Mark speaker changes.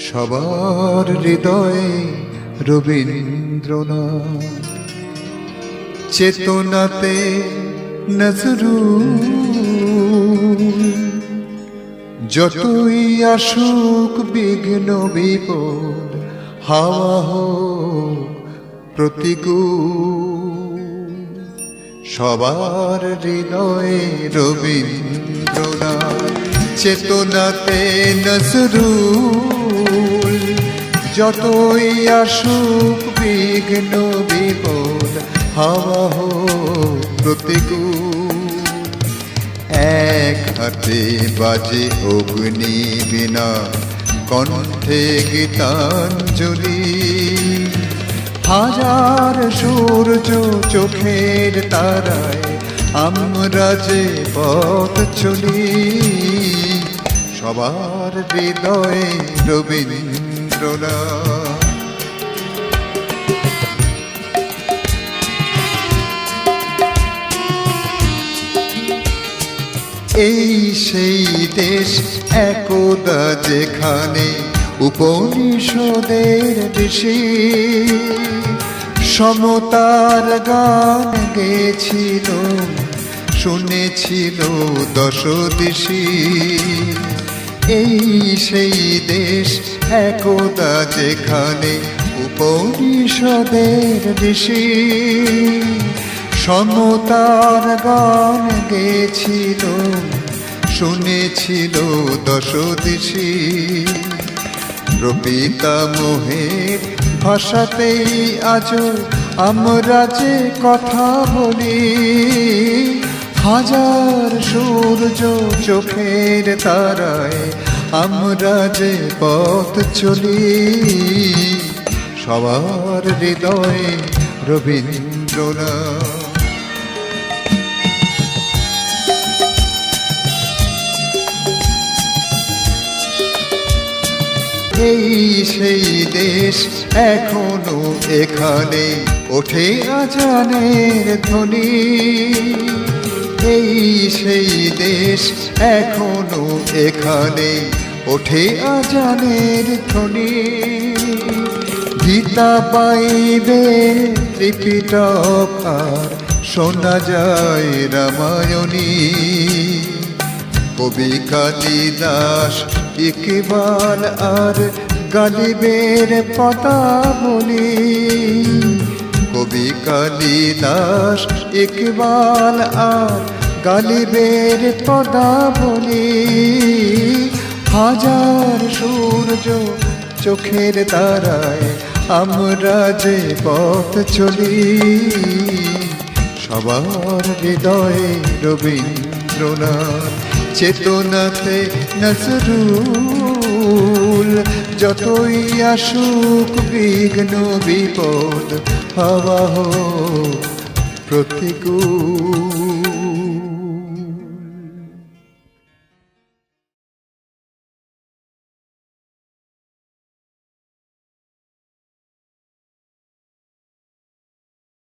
Speaker 1: সবার হৃদয়ে রবীন্দ্রনাথ। চেতনাতে নজরু যতই আসুক বিঘ্ন বিপদ, হাওয়া হোক প্রতিকূল। সবার হৃদয়ে রবীন্দ্রনাথ। চেতনাতে নজরুল। যতই আসুক বিঘ্ন বিপদ, হাওয়া হোক প্রতিকূল। এক হাতে বাজে অগ্নি বিনা, কণ্ঠে গীতাঞ্জলি। হাজার সূর্য চোখের তারায়, আমরা যে পথ চলি। সবার হৃদয়ে এই সেই দেশ একদা যেখানে উপনিষদের দেশে সমতার গান গেছিল শুনেছিল দশ দিশি এই সেই দেশ একদা যেখানে উপনিষদের ঋষি সমতার গান গেছিল, শুনেছিল দশ দিশি প্রপিতা মোহের ভাষাতেই আজ আমরা যে কথা বলি। হাজার সূর্য চোখের তারায়, আমরা যে পথ চলি, সবার হৃদয়ে রবীন্দ্রনাথ। এই সেই দেশ এখনও এখানে, ওঠে আজানের ধ্বনি। এই সেই দেশ এখনও এখানে ওঠে আজানের ধ্বনি। গীতা পাইবে ত্রিপিটক শোনা যায় রামায়ণী। কবি কালিদাস ইকবাল আর গালিবের পতা বলি কবি কালিদাস, ইকবাল আর গালিবের পদা বলি হাজার সূর্য চোখের তারায় আমরা যে পথ চলি, সবার হৃদয়ে রবীন্দ্রনাথ, চেতনাতে নজরুল যতই আসুক বিঘ্ন বিপদ হওয়া হোক প্রতিকূল।